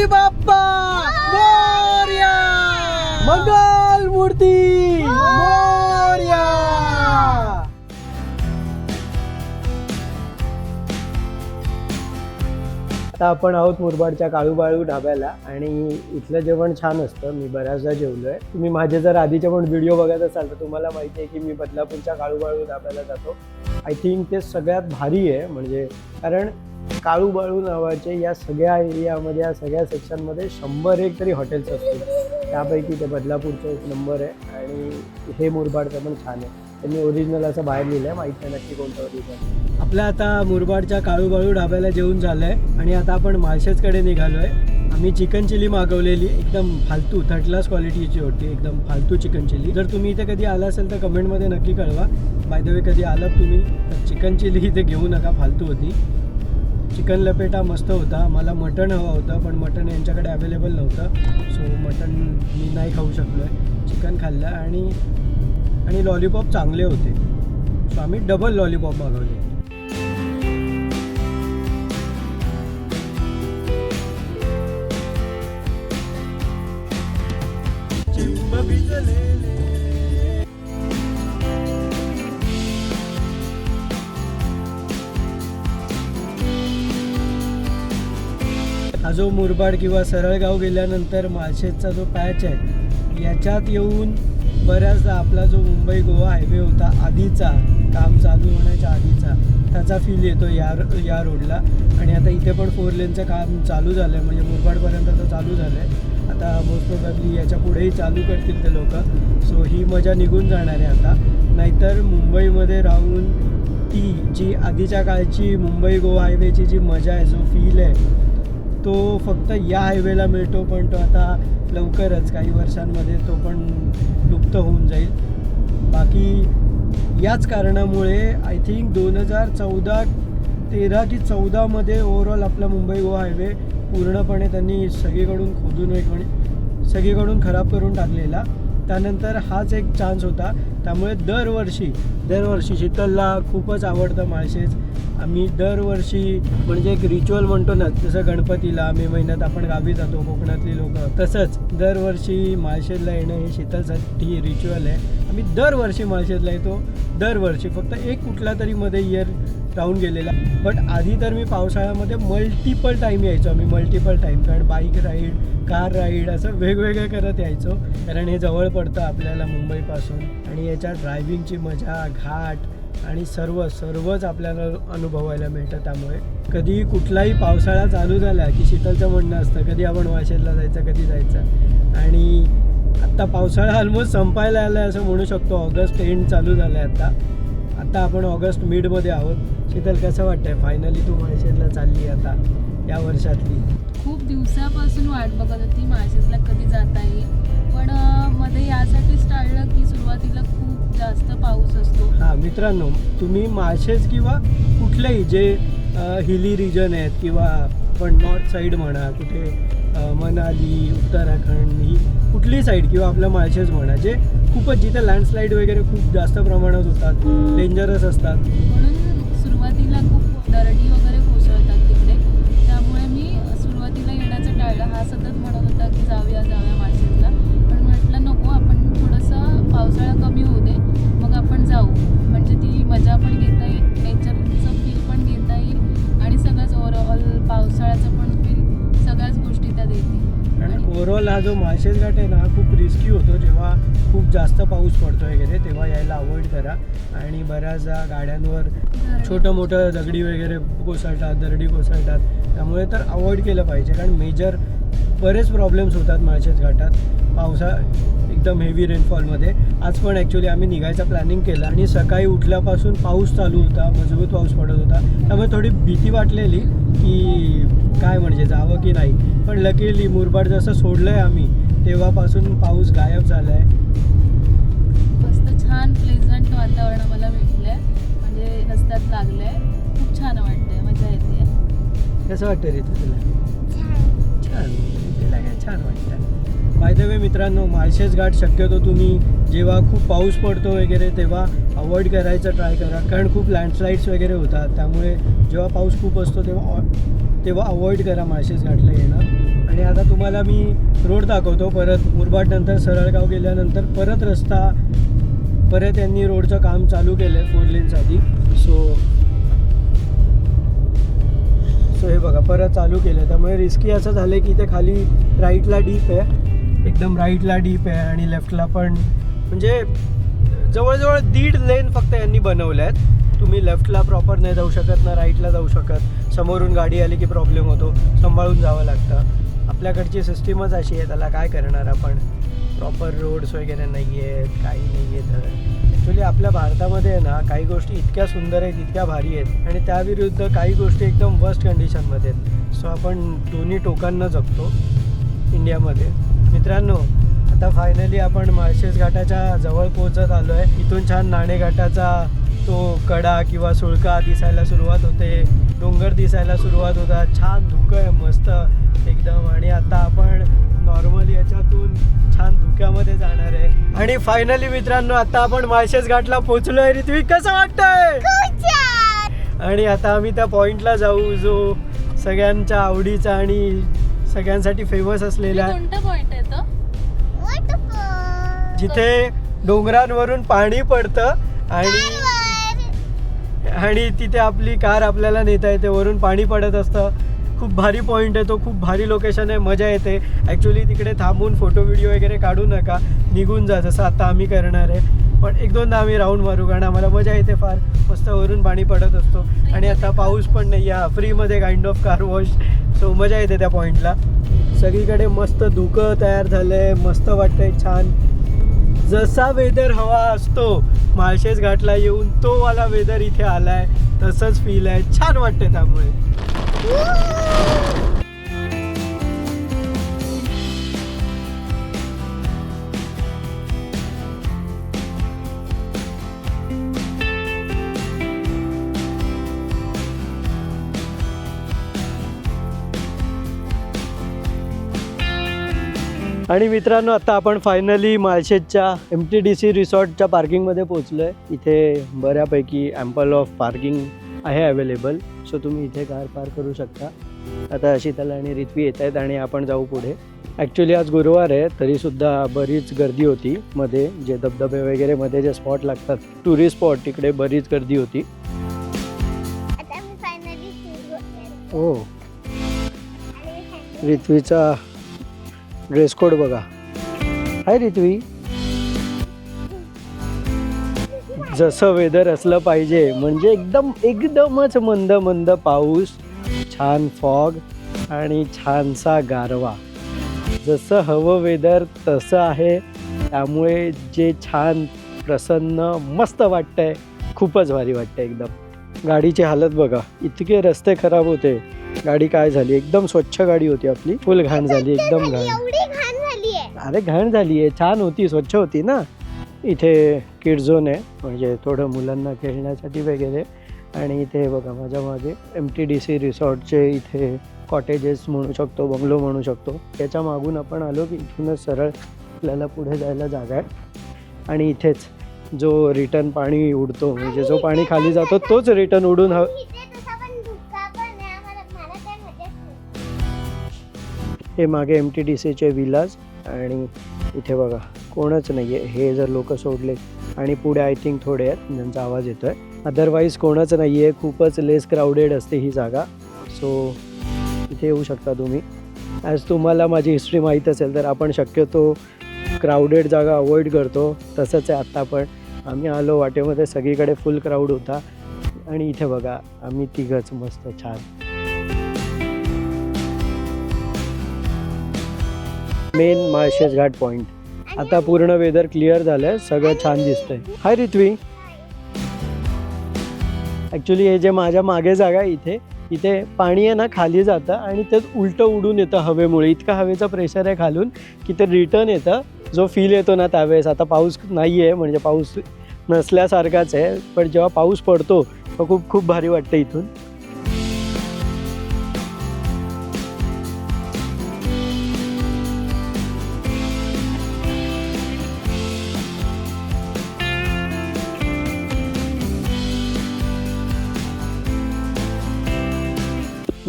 गणपती बाप्पा! मोर्या! मंगल मूर्ती! मोर्या! आता आपण आहोत मुरबाडच्या काळूबाळू ढाब्याला आणि इथलं जेवण छान असतं. मी बऱ्याचदा जेवलोय. तुम्ही माझे जर आधीचे पण व्हिडिओ बघत असाल तर तुम्हाला माहिती आहे की मी बदलापूरच्या काळूबाळू ढाब्याला जातो. आय थिंक ते सगळ्यात भारी आहे. म्हणजे कारण काळूबाळू नावाचे या सगळ्या एरियामध्ये या सगळ्या सेक्शनमध्ये शंभर एक तरी हॉटेल्स असतील. त्यापैकी ते बदलापूरचं एक नंबर आहे आणि हे मुरबाडचं पण छान आहे. त्यांनी ओरिजिनल असं बाहेर लिहिलं आहे माहीत नाही नक्की कोणतं ओरिजिनल आपल्या आता मुरबाडच्या काळूबाळू ढाब्याला जेवून झालं आहे आणि आता आपण माळशेजकडे निघालो आहे आम्ही चिकन चिली मागवलेली एकदम फालतू थर्ड क्लास क्वालिटीची होती एकदम फालतू चिकन चिली जर तुम्ही इथे कधी आला असेल तर कमेंटमध्ये नक्की कळवा. बाय द वे कधी आलात तुम्ही तर चिकन चिली इथे घेऊ नका फालतू होती. चिकन लपेटा मस्त होता. मला मटण हवं होतं पण मटण यांच्याकडे अवेलेबल नव्हतं. सो मटण मी नाही खाऊ शकलो आहे चिकन खाल्लं आणि आणि लॉलीपॉप चांगले होते. सो आम्ही डबल लॉलीपॉप मागवले. हा जो मुरबाड किंवा सरळगाव गेल्यानंतर माळशेजचा जो पॅच आहे याच्यात येऊन बऱ्याचदा आपला जो मुंबई गोवा हायवे होता आधीचा काम चालू होण्याच्या आधीचा त्याचा फील येतो या या रोडला आणि आता इथे पण फोर लेनचं काम चालू झालं आहे म्हणजे मुरबाडपर्यंत तर चालू झालं आहे आता मोस्ट प्रोबॅबली याच्या पुढेही चालू करतील ते लोक. सो ही मजा निघून जाणार आहे आता. नाहीतर मुंबईमध्ये राहून ती जी आधीच्या काळची मुंबई गोवा हायवेची जी मजा आहे जो फील आहे तो फक्त या हायवेला मिळतो पण तो आता लवकरच काही वर्षांमध्ये तो पण लुप्त होऊन जाईल. बाकी याच कारणामुळे आय थिंक दोन हजार चौदा तेरा की चौदामध्ये ओव्हरऑल आपला मुंबई गोवा हायवे पूर्णपणे त्यांनी सगळीकडून खोदून एक सगळीकडून खराब करून टाकलेला. त्यानंतर हाच एक चान्स होता. त्यामुळे दरवर्षी दरवर्षी शीतलला खूपच आवडतं माळशेज. आम्ही दरवर्षी म्हणजे एक रिच्युअल म्हणतो ना जसं गणपतीला मे महिन्यात आपण गावी जातो कोकणातली लोक तसंच दरवर्षी माळशेजला येणं हे शीतलसाठी रिच्युअल आहे. आम्ही दरवर्षी माळशेजला येतो. दरवर्षी फक्त एक कुठला तरी मध्ये इयर राहून गेलेला. बट आधी तर मी पावसाळ्यामध्ये मल्टिपल टाईम यायचो आम्ही मल्टिपल टाईम कारण बाईक राईड कार राईड असं वेगवेगळे करत यायचो. कारण हे जवळ पडतं आपल्याला मुंबईपासून. आणि याच्या ड्रायव्हिंगची मजा घाट आणि सर्व सर्वच आपल्याला अनुभवायला मिळतं त्यामुळे. कधी कुठलाही पावसाळा चालू झाला की शीतलचं म्हणणं असतं कधी आपण वाशेतला जायचं कधी जायचं. आणि आत्ता पावसाळा ऑलमोस्ट संपायला आला असं म्हणू शकतो. ऑगस्ट एंड चालू झालं आहे आत्ता आता आपण ऑगस्ट मिडमध्ये आहोत. शीतल कसं वाटतंय? फायनली तू माळशेजला चालली आता या वर्षातली. खूप दिवसापासून वाट बघत होती माळशेजला कधी जाता येईल. पण मध्ये यासाठीच टाळलं की सुरुवातीला खूप जास्त पाऊस असतो. हां मित्रांनो तुम्ही माळशेज किंवा कुठलेही जे हिली रिजन आहेत किंवा पण नॉर्थ साईड म्हणा कुठे मनाली उत्तराखंड ही कुठली साईड किंवा आपलं माळशेज म्हणा जे खूपच जिथे लँडस्लाईड वगैरे खूप जास्त प्रमाणात होतात डेंजरस असतात. म्हणून सुरुवातीला खूप दरडी वगैरे कोसळतात तिकडे. त्यामुळे मी सुरुवातीला येण्याचं टाळलं. हा सतत म्हणत होता की जाऊया जाऊया माळशेजला. पण म्हटलं नको आपण थोडंसं पावसाळा ओव्हरऑल हा जो माळशेज घाट आहे ना हा खूप रिस्की होतो. जेव्हा खूप जास्त पाऊस पडतो वगैरे तेव्हा यायला अवॉइड करा. आणि बऱ्याचदा गाड्यांवर छोटं मोठं दगडी वगैरे कोसळतात दरडी कोसळतात. त्यामुळे तर अवॉइड केलं पाहिजे. कारण मेजर बरेच प्रॉब्लेम्स होतात माळशेज घाटात पावसा एकदम हेवी रेनफॉलमध्ये आज पण ॲक्च्युली आम्ही निघायचं प्लॅनिंग केलं आणि सकाळी उठल्यापासून पाऊस चालू होता मजबूत पाऊस पडत होता. त्यामुळे थोडी भीती वाटलेली की काय म्हणजे जावं की नाही. पण लकीली मुरबाड जसं सोडलं आहे आम्ही तेव्हापासून पाऊस गायब झाला आहे मस्त छान प्लेझंट वातावरण मला भेटलंय. म्हणजे रस्त्यात लागलंय. खूप छान वाटतंय. मजा येते. कसं वाटतं रे तुला? छान. तिला काय छान वाटतं बाय द वे मित्रांनो माळशेज घाट शक्यतो तुम्ही जेव्हा खूप पाऊस पडतो वगैरे तेव्हा अवॉइड करायचं ट्राय करा. कारण खूप लँडस्लाईड्स वगैरे होतात. त्यामुळे जेव्हा पाऊस खूप असतो तेव्हा तेव्हा अवॉइड करा माळशेज घाटला येणं आणि आता तुम्हाला मी रोड दाखवतो परत मुरबाड नंतर सरळगाव गेल्यानंतर परत रस्ता परत यांनी रोडचं काम चालू केलं आहे फोर लेनसाठी सो सो हे बघा परत चालू केलं त्यामुळे रिस्की असं झालं की इथे खाली राईटला डीप आहे. एकदम राईटला डीप आहे आणि लेफ्टला पण म्हणजे जवळजवळ दीड लेन फक्त यांनी बनवल्या आहेत तुम्ही लेफ्टला प्रॉपर नाही जाऊ शकत ना राईटला जाऊ शकत. समोरून गाडी आली की प्रॉब्लेम होतो. सांभाळून जावं लागतं. आपल्याकडची सिस्टीमच अशी आहे त्याला काय करणार आपण? प्रॉपर रोड्स वगैरे नाही आहेत काही नाही आहेत ॲक्च्युली आपल्या भारतामध्ये आहे ना काही गोष्टी इतक्या सुंदर आहेत इतक्या भारी आहेत आणि त्याविरुद्ध काही गोष्टी एकदम वर्स्ट कंडिशनमध्ये आहेत. सो आपण दोन्ही टोकांना जगतो इंडियामध्ये. मित्रांनो आता फायनली आपण माळशेज घाटाच्या जवळ पोहोचत आलो आहे इथून छान नाणे घाटाचा तो कडा किंवा सुळका दिसायला सुरुवात होते. डोंगर दिसायला सुरुवात होता. छान धुकं आहे मस्त एकदम. आणि आता आपण नॉर्मल याच्यातून छान धुक्यामध्ये जाणार आहे. आणि फायनली मित्रांनो आता आपण माळशेज घाटला पोहोचलोय. ऋत्विक कसं वाटतंय? आणि आता आम्ही त्या पॉइंटला जाऊ जो सगळ्यांच्या आवडीचा आणि सगळ्यांसाठी फेमस असलेला आहे कोणता पॉइंट आहे तो? जिथे डोंगरांवरून पाणी पडतं आणि आणि तिथे आपली कार आपल्याला नेता येते वरून पाणी पडत असतं. खूप भारी पॉईंट आहे तो खूप भारी लोकेशन आहे मजा येते. ॲक्च्युली तिकडे थांबून फोटो व्हिडिओ वगैरे काढू नका. निघून जा जसं आता आम्ही करणार आहे. पण एक दोनदा आम्ही राऊंड मारू कारण आम्हाला मजा येते फार. मस्त वरून पाणी पडत असतो. आणि आता पाऊस पण नाही या फ्रीमध्ये kind of car wash so मजा येते त्या पॉईंटला सगळीकडे मस्त धुकं तयार झालं आहे मस्त वाटतंय छान. जसा वेदर हवा असतो माळशेज घाटला येऊन तो वाला वेदर इथे आलाय. तसंच फील आहे. छान वाटतंय त्यामुळे. आणि मित्रांनो आता आपण फायनली माळशेजच्या एम टी डी सी रिसॉर्टच्या पार्किंगमध्ये पोहोचलो आहे इथे बऱ्यापैकी ॲम्पल ऑफ पार्किंग आहे अवेलेबल सो तुम्ही इथे कार पार्क करू शकता. आता शीतल आणि रित्वी येत आहेत आणि आपण जाऊ पुढे. ॲक्च्युली आज गुरुवार आहे तरीसुद्धा बरीच गर्दी होती मध्ये. जे धबधबे वगैरे मध्ये जे स्पॉट लागतात टुरिस्ट स्पॉट तिकडे बरीच गर्दी होती. हो. रित्वीचा ड्रेस कोड बघा. हाय रित्वी. जसं वेदर असलं पाहिजे म्हणजे एकदम एकदमच मंद मंद पाऊस छान फॉग आणि छानसा गारवा. जसं हवं वेदर तसं आहे. त्यामुळे जे छान प्रसन्न मस्त वाटतंय खूपच भारी वाटतंय एकदम. गाडीची हालत बघा. इतके रस्ते खराब होते. गाडी काय झाली? एकदम स्वच्छ गाडी होती आपली. फुल घाण झाली एकदम घाण. अरे घाण झाली आहे छान होती स्वच्छ होती ना. इथे किड झोन आहे म्हणजे थोडं मुलांना खेळण्यासाठी वगैरे. आणि इथे बघा माझ्या मागे एम टी डी सी रिसॉर्टचे इथे कॉटेजेस म्हणू शकतो बंगलो म्हणू शकतो. त्याच्या मागून आपण आलो की इथूनच सरळ आपल्याला पुढे जायला जागा आहे. आणि इथेच जो रिटर्न पाणी उडतो म्हणजे जो पाणी खाली जातो तोच रिटर्न उडून हवं हे मागे एम टी डी सीचे विलाज आणि इथे बघा कोणच नाही आहे हे जर लोक सोडले आणि पुढे आय थिंक थोडे आहेत ज्यांचा आवाज येतो आहे अदरवाईज कोणच नाही आहे खूपच लेस क्राऊडेड असते ही जागा. सो इथे येऊ शकता तुम्ही. ॲज तुम्हाला माझी हिस्ट्री माहीत असेल तर आपण शक्यतो क्राऊडेड जागा अवॉइड करतो. तसंच आहे आत्ता पण. आम्ही आलो वाटेमध्ये सगळीकडे फुल क्राऊड होता. आणि इथे बघा आम्ही तिघंच मस्त छान. मेन माळशेज घाट पॉइंट आता पूर्ण वेदर क्लिअर झालंय सगळं छान दिसतंय. हाय रित्वी ॲक्च्युली हे जे माझ्या मागे जागा आहे इथे इथे पाणी आहे ना खाली जातं आणि तेच उलटं उडून येतं हवेमुळे. इतकं हवेचं प्रेशर आहे खालून की ते रिटर्न येतं. जो फील येतो ना त्यावेळेस आता पाऊस नाही आहे म्हणजे पाऊस नसल्यासारखाच आहे पण जेव्हा पाऊस पडतो तो खूप खूप भारी वाटतं इथून.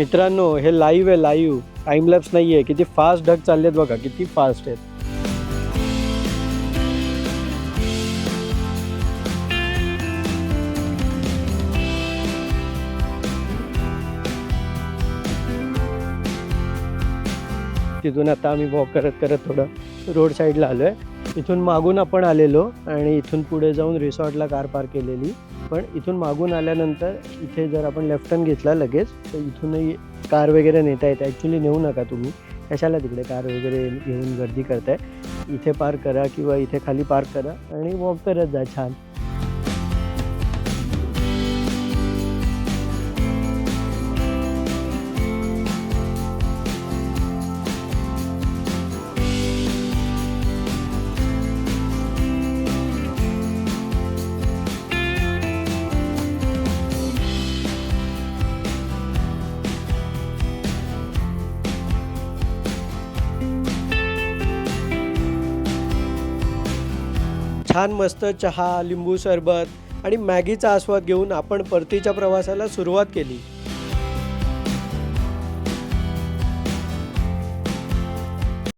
मित्रांनो हे लाईव्ह आहे लाईव्ह टाइमलॅप्स नाही आहे किती फास्ट ढग चाललेत बघा. किती फास्ट आहेत. तिथून आता आम्ही वॉक करत करत थोडं रोड साईडला आलो आहे इथून मागून आपण आलेलो आणि इथून पुढे जाऊन रिसॉर्टला कार पार्क केलेली. पण इथून मागून आल्यानंतर इथे जर आपण लेफ्ट टर्न घेतला लगेच तर इथूनही कार वगैरे नेता येते ॲक्च्युली नेऊ नका तुम्ही. कशाला तिकडे कार वगैरे घेऊन गर्दी करताय? इथे पार्क करा किंवा इथे खाली पार्क करा आणि वॉक करत जा छान. छान मस्त चहा लिंबू सरबत आणि मॅगीचा आस्वाद घेऊन आपण परतीच्या प्रवासाला सुरुवात केली.